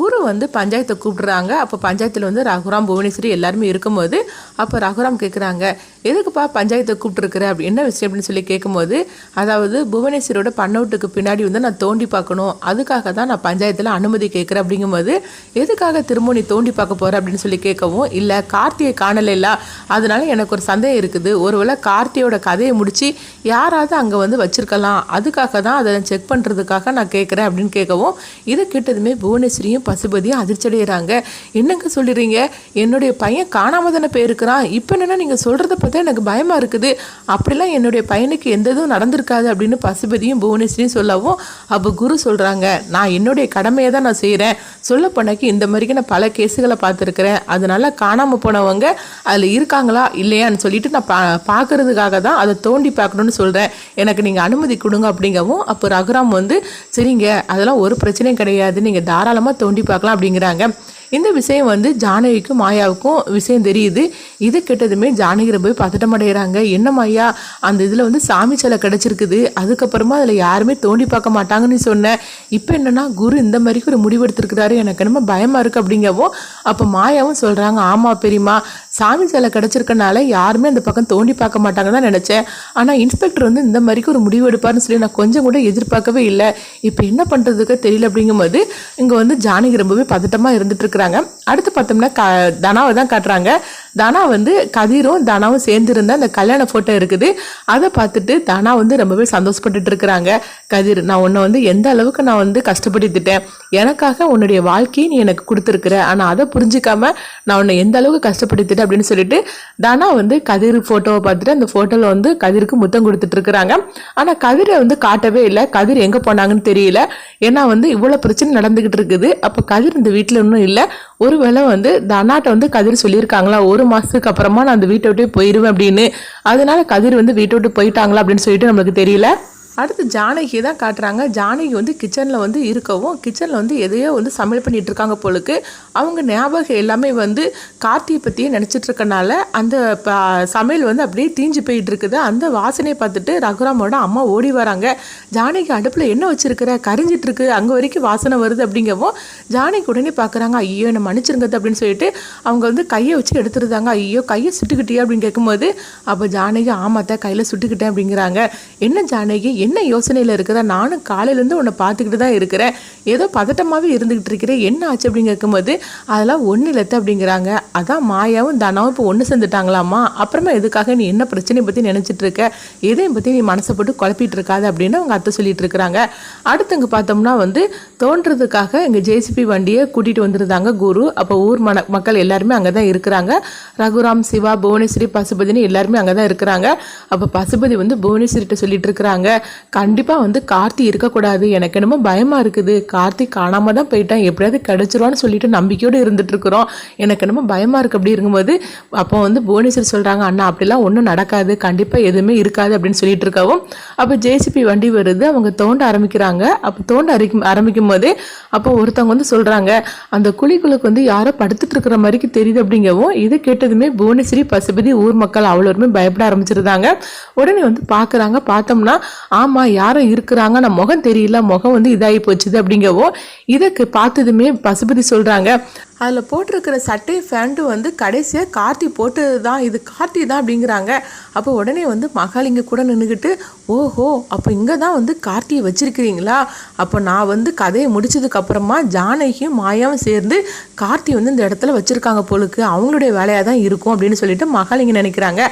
குரு வந்து பஞ்சாயத்தை கூப்பிடுறாங்க. அப்போ பஞ்சாயத்தில் வந்து ரகுராம் புவனேஸ்வரி எல்லாருமே இருக்கும்போது அப்போ ரகுராம் கேட்குறாங்க எதுக்குப்பா பஞ்சாயத்தை கூப்பிட்டுருக்குற? அப்படி என்ன விஷயம்? அப்படின்னு சொல்லி கேட்கும்போது அதாவது புவனேஸ்வரியோட பண்ணவுட்டுக்கு பின்னாடி வந்து நான் தோண்டி பார்க்கணும். அதுக்காக தான் நான் பஞ்சாயத்தில் அனுமதி கேட்குறேன் அப்படிங்கும்போது எதுக்காக திரும்ப நீ தோண்டி பார்க்க போகிற அப்படின்னு சொல்லி கேட்கவும் இல்லை கார்த்தியை காணலைல்ல அதனால எனக்கு ஒரு சந்தேகம் இருக்குது. ஒருவேளை கார்த்தியோட கதையை முடித்து யாராவது அங்கே வந்து வச்சுருக்கலாம். அதுக்காக தான் அதை செக் பண்ணுறதுக்காக நான் கேட்குறேன் அப்படின்னு கேட்கவும் இதை கேட்டதுமே புவனேஸ்வரியும் பசுபதி அதிர்ச்சடைகிறாங்க என்னங்க சொல்லுறீங்க என்னுடைய பையன் காணாமல் தானே போயிருக்கிறான். இப்போ என்னென்னா நீங்கள் சொல்கிறத பார்த்தா எனக்கு பயமாக இருக்குது. அப்படிலாம் என்னுடைய பையனுக்கு எந்த இதுவும் நடந்திருக்காது அப்படின்னு பசுபதியும் புவனேஸ்வரியும் சொல்லவும் அப்போ குரு சொல்கிறாங்க நான் என்னுடைய கடமையை தான் நான் செய்கிறேன் சொல்ல போனாக்கி இந்த மாதிரிக்கு நான் பல கேஸுகளை பார்த்துருக்குறேன். அதனால் காணாமல் போனவங்க அதில் இருக்காங்களா? இல்லையான்னு சொல்லிட்டு நான் பா பார்க்கறதுக்காக தான் அதை தோண்டி பார்க்கணும்னு சொல்கிறேன் எனக்கு நீங்கள் அனுமதி கொடுங்க அப்படிங்கவும் அப்போ ரகுராம் வந்து சரிங்க அதெல்லாம் ஒரு பிரச்சனையும் கிடையாது. நீங்கள் தாராளமாக தோண்டி பார்க்கலாம் அப்படிங்கிறாங்க. இந்த விஷயம் வந்து ஜானகிக்கும் மாயாவுக்கும் விஷயம் தெரியுது. இது கெட்டதுமே ஜானகிரை போய் பதட்டம் அடைகிறாங்க என்ன மாயா அந்த இதில் வந்து சாமி சிலை கிடச்சிருக்குது. அதுக்கப்புறமா அதில் யாருமே தோண்டி பார்க்க மாட்டாங்கன்னு சொன்னேன் இப்போ என்னன்னா குரு இந்த மாதிரிக்கு ஒரு முடிவெடுத்திருக்கிறாரு எனக்கு என்னமோ பயமாக இருக்குது அப்படிங்கவும் அப்போ மாயாவும் சொல்கிறாங்க ஆமாம் பெரியம்மா சாமி சிலை கிடச்சிருக்கனால யாருமே அந்த பக்கம் தோண்டி பார்க்க மாட்டாங்கன்னு தான் நினச்சேன். ஆனால் இன்ஸ்பெக்டர் வந்து இந்த மாதிரிக்கு ஒரு முடிவு எடுப்பார்னு சொல்லி நான் கொஞ்சம் கூட எதிர்பார்க்கவே இல்லை. இப்போ என்ன பண்ணுறதுக்கு தெரியல. அப்படிங்கும்போது இங்கே வந்து ஜானகி ரொம்பவே பதட்டமாக இருந்துட்டு இருக்கிறாங்க அடுத்து பார்த்தோம்னா க தனாவை தான் காட்டுறாங்க. தனா வந்து கதிரும் தனாவும் சேர்ந்துருந்த அந்த கல்யாண ஃபோட்டோ இருக்குது. அதை பார்த்துட்டு தனா வந்து ரொம்பவே சந்தோஷப்பட்டுட்டு இருக்கிறாங்க. கதிர் நான் உன்னை வந்து எந்த அளவுக்கு நான் வந்து கஷ்டப்படுத்திட்டேன்? எனக்காக உன்னுடைய வாழ்க்கையை நீ எனக்கு கொடுத்துருக்குற. ஆனால் அதை புரிஞ்சுக்காம நான் உன்னை எந்த அளவுக்கு கஷ்டப்படுத்திட்டேன் அப்படின்னு சொல்லிட்டு தனா வந்து கதிர் ஃபோட்டோவை பார்த்துட்டு அந்த ஃபோட்டோவில் வந்து கதிருக்கு முத்தம் கொடுத்துட்டு இருக்கிறாங்க. ஆனால் கதிரை வந்து காட்டவே இல்லை. கதிர் எங்கே போனாங்கன்னு தெரியல. ஏன்னா வந்து இவ்வளோ பிரச்சனை நடந்துக்கிட்டு இருக்குது. அப்போ கதிர் இந்த வீட்டில் இன்னும் இல்லை. ஒருவேளை வந்து தனாட்ட வந்து கதிர் சொல்லியிருக்காங்களா? ஒரு மாதத்துக்கு அப்புறமா நான் அந்த வீட்டை விட்டு போயிடுவேன் அப்படின்னு. அதனால கதிர் வந்து வீட்டை விட்டு போயிட்டாங்களா அப்படின்னு சொல்லிட்டு நம்மளுக்கு தெரியல. அடுத்து ஜானகி தான் காட்டுறாங்க. ஜானகி வந்து கிச்சனில் வந்து இருக்கவும் கிச்சனில் வந்து எதையோ வந்து சமையல் பண்ணிட்டு இருக்காங்க போலுக்கு. அவங்க ஞாபகம் எல்லாமே வந்து கார்த்தியை பற்றியே நினச்சிட்டு இருக்கனால அந்த ப- சமையல் வந்து அப்படியே தீஞ்சு போயிட்டு இருக்குது. அந்த வாசனையை பார்த்துட்டு ரகுராமோட அம்மா ஓடி வராங்க. ஜானகி அடுப்பில் என்ன வச்சுருக்குற? கரிஞ்சிட்டு இருக்கு. அங்கே வரைக்கும் வாசனை வருது அப்படிங்கவும் ஜானகி உடனே பார்க்குறாங்க ஐயோ என்னை மன்னிச்சிருங்க அப்படின்னு சொல்லிட்டு அவங்க வந்து கையை வச்சு எடுத்துருந்தாங்க ஐயோ கையை சுட்டுக்கிட்டியா? அப்படின்னு கேட்கும்போது அப்போ ஜானகி ஆமாத்த கையில் சுட்டுக்கிட்டேன் அப்படிங்கிறாங்க. என்ன ஜானகி? என்ன யோசனையில் இருக்கிற? நானும் காலையிலேருந்து உன்னை பார்த்துக்கிட்டு தான் இருக்கிறேன். ஏதோ பதட்டமாகவே இருந்துகிட்டு இருக்கிறேன் என்ன ஆச்சு அப்படின்னு கேட்கும்போது அதெல்லாம் ஒன்றும் இல்லத்த அப்படிங்கிறாங்க. அதான் மாயாவும் தனாவும் இப்போ ஒன்று சேர்ந்துட்டாங்களாமா அப்புறமா எதுக்காக நீ என்ன பிரச்சனையை பற்றி நினச்சிட்டு இருக்க? எதையும் பற்றி நீ மனசை போட்டு குழப்பிட்டு இருக்காது அப்படின்னு அவங்க அத்தை சொல்லிட்டு இருக்கிறாங்க. அடுத்தவங்க பார்த்தோம்னா வந்து தோன்றதுக்காக இங்கே ஜேசிபி வண்டியை கூட்டிகிட்டு வந்திருந்தாங்க குரு. அப்போ ஊர் மன மக்கள் எல்லாருமே அங்கே தான் இருக்கிறாங்க. ரகுராம் சிவா புவனேஸ்வரி பசுபதினு எல்லாருமே அங்கே தான் இருக்கிறாங்க. அப்போ பசுபதி வந்து புவனேஸ்வரிட்ட சொல்லிட்டு இருக்கிறாங்க. கண்டிப்பாக வந்து கார்த்தி இருக்கக்கூடாது. எனக்கு என்னமோ பயமாக இருக்குது. கார்த்தி காணாமல் தான் போயிட்டான். எப்படியாவது கிடைச்சிருவான்னு சொல்லிட்டு நம்பிக்கையோடு இருந்துட்டுருக்குறோம். எனக்கு என்னமோ பயமாக இருக்குது அப்படி இருக்கும்போது அப்போ வந்து புவனேஸ்வரி சொல்கிறாங்க அண்ணா அப்படிலாம் ஒன்றும் நடக்காது. கண்டிப்பாக எதுவுமே இருக்காது அப்படின்னு சொல்லிட்டு இருக்கவும் அப்போ ஜேசிபி வண்டி வருது. அவங்க தோண்ட ஆரம்பிக்கிறாங்க. அப்போ தோண்ட ஆரம்பிக்கும் ஆரம்பிக்கும் போதே அப்போ ஒருத்தவங்க வந்து சொல்கிறாங்க அந்த குழிக்குழுக்கு வந்து யாரோ படுத்துட்டு இருக்கிற மாதிரிக்கு தெரியுது அப்படிங்கவும் இதை கேட்டதுமே புவனேஸ்வரி பசுபதி ஊர் மக்கள் அவ்வளோருமே பயப்பட ஆரம்பிச்சிருந்தாங்க. உடனே வந்து பார்க்குறாங்க பார்த்தோம்னா ஆமாம் யாரோ இருக்கிறாங்க. நான் முகம் தெரியல. முகம் வந்து இதாகி போச்சுது அப்படிங்கவும் இதுக்கு பார்த்ததுமே பசுபதி சொல்கிறாங்க அதில் போட்டிருக்கிற சட்டை ஃபேண்ட்டும் வந்து கடைசியாக கார்த்தி போட்டது தான் இது கார்த்தி தான் அப்படிங்கிறாங்க. அப்போ உடனே வந்து மகாலிங்க கூட நின்றுக்கிட்டு ஓஹோ அப்போ இங்கே தான் வந்து கார்த்தியை வச்சுருக்கிறீங்களா? அப்போ நான் வந்து கதையை முடிச்சதுக்கப்புறமா ஜானகியும் மாயாவும் சேர்ந்து கார்த்தி வந்து இந்த இடத்துல வச்சுருக்காங்க போலுக்கு. அவங்களுடைய வேலையாக தான் இருக்கும் அப்படின்னு சொல்லிட்டு மகாலிங்க நினைக்கிறாங்க.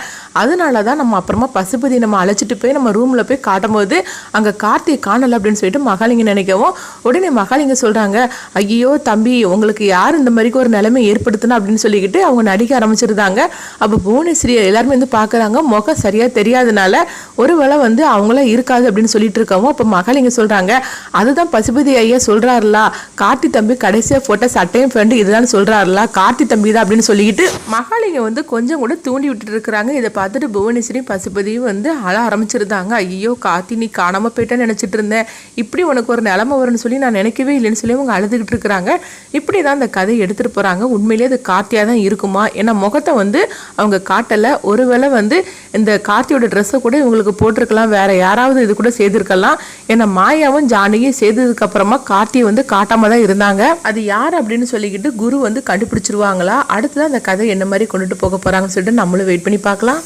அதனால தான் நம்ம அப்புறமா பசுபதி நம்ம அழைச்சிட்டு போய் நம்ம ரூமில் போய் காட்டும்போது அங்கே கார்த்தியை காணலை அப்படின்னு சொல்லிட்டு மகாலிங்க நினைக்கவும் உடனே மகாலிங்க சொல்கிறாங்க ஐயோ தம்பி உங்களுக்கு யார் இந்த மாதிரிக்கு ஒரு நிலைமை ஏற்படுத்தணும் அப்படின்னு சொல்லிக்கிட்டு அவங்க நடிக்க ஆரம்பிச்சிருந்தாங்க. அப்போ புவனேஸ்வரி எல்லாருமே வந்து பார்க்குறாங்க. முகம் சரியாக தெரியாதனால ஒருவேளை வந்து அவங்களாம் இருக்காது அப்படின்னு சொல்லிட்டு இருக்கவும் அப்போ மகாலிங்க சொல்கிறாங்க அதுதான் பசுபதி ஐயா சொல்கிறாருல கார்த்தி தம்பி கடைசியாக போட்ட சட்டையும் ஃப்ரெண்டு இதுதான் சொல்கிறாருல கார்த்தி தம்பி தான் அப்படின்னு சொல்லிக்கிட்டு மகாலிங்க வந்து கொஞ்சம் கூட தூண்டி விட்டுட்டு இருக்கிறாங்க. இதை பார்த்துட்டு புவனேஸ்வரியும் பசுபதியும் வந்து அழ ஆரம்பிச்சிருந்தாங்க. ஐயோ கார்த்தி நீ காணாமல் போயிட்டேன்னு நினச்சிட்டு இருந்தேன். இப்படி உனக்கு ஒரு நிலமை வரும்னு சொல்லி நான் நினைக்கவே இல்லைன்னு சொல்லி அவங்க அழுதுகிட்டு இருக்கிறாங்க. இப்படி தான் அந்த கதை எடுத்துகிட்டு போகிறாங்க உண்மையிலேயே அது கார்த்தியாக தான் இருக்குமா? ஏன்னா முகத்தை வந்து அவங்க காட்டலை. ஒருவேளை வந்து இந்த கார்த்தியோட ட்ரெஸ்ஸை கூட இவங்களுக்கு போட்டிருக்கலாம். வேறு யாராவது இது கூட செய்திருக்கலாம். ஏன்னா மாயாவும் ஜானகியும் செய்ததுக்கப்புறமா கார்த்தியை வந்து காட்டாமல் தான் இருந்தாங்க. அது யார் அப்படின்னு சொல்லிக்கிட்டு குரு வந்து கண்டுபிடிச்சிருவாங்களா? அடுத்ததான் அந்த கதை என்ன மாதிரி கொண்டுட்டு போக போகிறாங்கன்னு சொல்லிட்டு நம்மளும் வெயிட் பண்ணி பார்க்கலாம்.